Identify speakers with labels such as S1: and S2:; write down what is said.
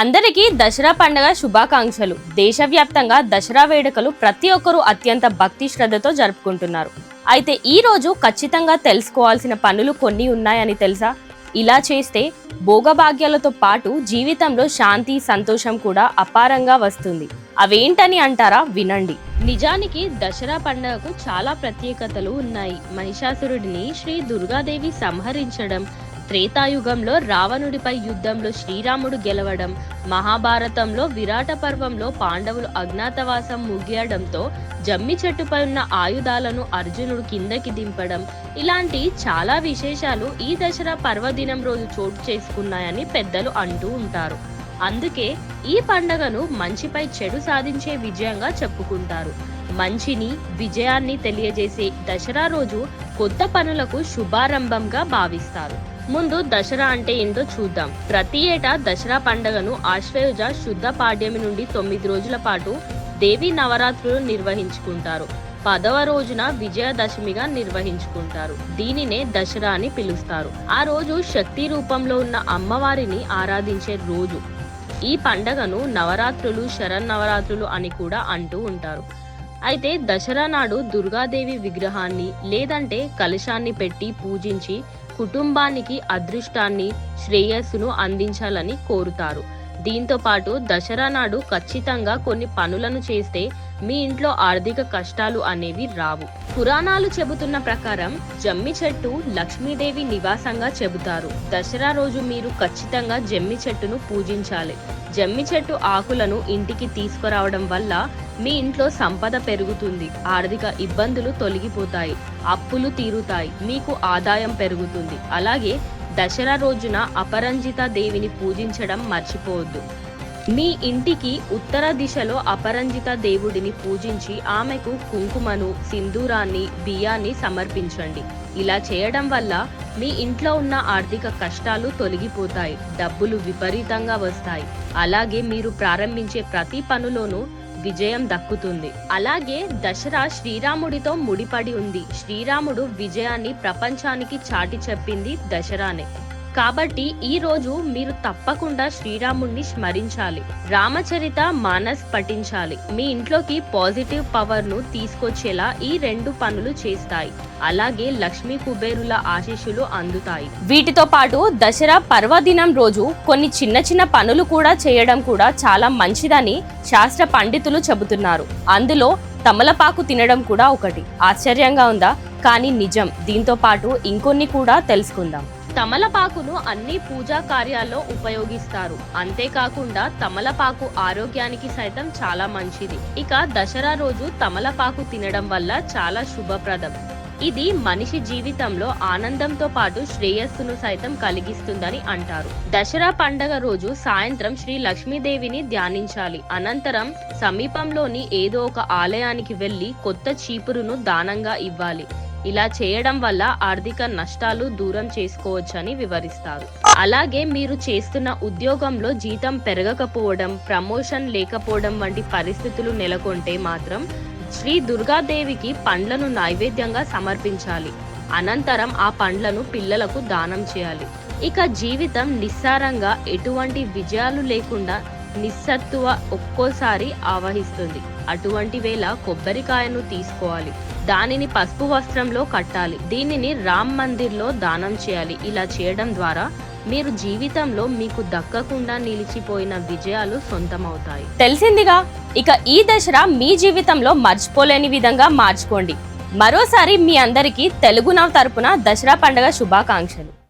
S1: అందరికీ దసరా పండుగ శుభాకాంక్షలు. దేశవ్యాప్తంగా దసరా వేడుకలు ప్రతి ఒక్కరూ అత్యంత భక్తి శ్రద్ధతో జరుపుకుంటున్నారు. అయితే ఈ రోజు ఖచ్చితంగా తెలుసుకోవాల్సిన పనులు కొన్ని ఉన్నాయని తెలుసా? ఇలా చేస్తే భోగభాగ్యాలతో పాటు జీవితంలో శాంతి సంతోషం కూడా అపారంగా వస్తుంది. అవేంటని అంటారా? వినండి. నిజానికి దసరా పండుగకు చాలా ప్రత్యేకతలు ఉన్నాయి. మహిషాసురుడిని శ్రీ దుర్గాదేవి సంహరించడం త్రేతాయుగంలో రావణుడిపై యుద్ధంలో శ్రీరాముడు గెలవడం మహాభారతంలో విరాట పర్వంలో పాండవులు అజ్ఞాతవాసం ముగియడంతో జమ్మి చెట్టుపై ఉన్న ఆయుధాలను అర్జునుడు కిందకి దింపడం ఇలాంటి చాలా విశేషాలు ఈ దసరా పర్వదినం రోజు చోటు చేసుకున్నాయని పెద్దలు అంటూ ఉంటారు. అందుకే ఈ పండగను మంచిపై చెడు సాధించే విజయంగా చెప్పుకుంటారు. మంచిని విజయాన్ని తెలియజేసే దసరా రోజు కొత్త పనులకు శుభారంభంగా భావిస్తారు. ముందు దసరా అంటే ఏంటో చూద్దాం. ప్రతి ఏటా దసరా పండుగను ఆశ్వయుజ శుద్ధ పాడ్యమి నుండి తొమ్మిది రోజుల పాటు దేవి నవరాత్రులు నిర్వహించుకుంటారు. పదవ రోజున విజయదశమిగా నిర్వహించుకుంటారు. దీనినే దసరా అని పిలుస్తారు. ఆ రోజు శక్తి రూపంలో ఉన్న అమ్మవారిని ఆరాధించే రోజు. ఈ పండగను నవరాత్రులు శరన్నవరాత్రులు అని కూడా అంటూ ఉంటారు. అయితే దసరా నాడు దుర్గాదేవి విగ్రహాన్ని లేదంటే కలశాన్ని పెట్టి పూజించి కుటుంబానికి అదృష్టాన్ని శ్రేయస్సును అందించాలని కోరుతారు. దీంతో పాటు దసరా నాడు ఖచ్చితంగా కొన్ని పనులను చేస్తే మీ ఇంట్లో ఆర్థిక కష్టాలు అనేవి రావు. పురాణాలు చెబుతున్న ప్రకారం జమ్మి చెట్టు లక్ష్మీదేవి నివాసంగా చెబుతారు. దసరా రోజు మీరు ఖచ్చితంగా జమ్మి చెట్టును పూజించాలి. జమ్మి చెట్టు ఆకులను ఇంటికి తీసుకురావడం వల్ల మీ ఇంట్లో సంపద పెరుగుతుంది. ఆర్థిక ఇబ్బందులు తొలగిపోతాయి. అప్పులు తీరుతాయి. మీకు ఆదాయం పెరుగుతుంది. అలాగే దసరా రోజున అపరంజిత దేవిని పూజించడం మర్చిపోవద్దు. మీ ఇంటికి ఉత్తర దిశలో అపరంజిత దేవుడిని పూజించి ఆమెకు కుంకుమను సింధూరాన్ని బియ్యాన్ని సమర్పించండి. ఇలా చేయడం వల్ల మీ ఇంట్లో ఉన్న ఆర్థిక కష్టాలు తొలగిపోతాయి డబ్బులు విపరీతంగా వస్తాయి. అలాగే మీరు ప్రారంభించే ప్రతి పనులోనూ విజయం దక్కుతుంది. అలాగే దసరా శ్రీరాముడితో ముడిపడి ఉంది. శ్రీరాముడు విజయాన్ని ప్రపంచానికి చాటి చెప్పింది దసరానే. కాబట్టి ఈ రోజు మీరు తప్పకుండా శ్రీరాముణ్ణి స్మరించాలి. రామచరిత మానస్ పఠించాలి. మీ ఇంట్లోకి పాజిటివ్ పవర్ను తీసుకొచ్చేలా ఈ రెండు పనులు చేస్తాయి. అలాగే లక్ష్మీ కుబేరుల ఆశీస్సులు అందుతాయి. వీటితో పాటు దసరా పర్వదినం రోజు కొన్ని చిన్న చిన్న పనులు కూడా చేయడం కూడా చాలా మంచిదని శాస్త్ర పండితులు చెబుతున్నారు. అందులో తమలపాకు తినడం కూడా ఒకటి. ఆశ్చర్యంగా ఉందా? కానీ నిజం. దీంతో పాటు ఇంకొన్ని కూడా తెలుసుకుందాం. తమలపాకును అన్ని పూజా కార్యాల్లో ఉపయోగిస్తారు. అంతేకాకుండా తమలపాకు ఆరోగ్యానికి సైతం చాలా మంచిది. ఇక దసరా రోజు తమలపాకు తినడం వల్ల చాలా శుభప్రదం. ఇది మనిషి జీవితంలో ఆనందంతో పాటు శ్రేయస్సును సైతం కలిగిస్తుందని అంటారు. దసరా పండగ రోజు సాయంత్రం శ్రీ లక్ష్మీదేవిని ధ్యానించాలి. అనంతరం సమీపంలోని ఏదో ఒక ఆలయానికి వెళ్ళి కొత్త చీపురును దానంగా ఇవ్వాలి. ఇలా చేయడం వల్ల ఆర్థిక నష్టాలు దూరం చేసుకోవచ్చని వివరిస్తారు. అలాగే మీరు చేస్తున్న ఉద్యోగంలో జీతం పెరగకపోవడం ప్రమోషన్ లేకపోవడం వంటి పరిస్థితులు నెలకొంటే మాత్రం శ్రీ దుర్గాదేవికి పండ్లను నైవేద్యంగా సమర్పించాలి. అనంతరం ఆ పండ్లను పిల్లలకు దానం చేయాలి. ఇక జీవితం నిస్సారంగా ఎటువంటి విజయాలు లేకుండా నిస్సత్తువ ఒక్కోసారి ఆవహిస్తుంది. అటువంటి వేళ కొబ్బరికాయను తీసుకోవాలి. దానిని పసుపు వస్త్రంలో కట్టాలి. దీనిని రామ్ మందిర్లో దానం చేయాలి. ఇలా చేయడం ద్వారా మీరు జీవితంలో మీకు దక్కకుండా నిలిచిపోయిన విజయాలు సొంతమవుతాయి. తెలిసిందిగా? ఇక ఈ దసరా మీ జీవితంలో మర్చిపోలేని విధంగా మార్చుకోండి. మరోసారి మీ అందరికీ తెలుగు నవ్ తరపున దసరా పండుగ శుభాకాంక్షలు.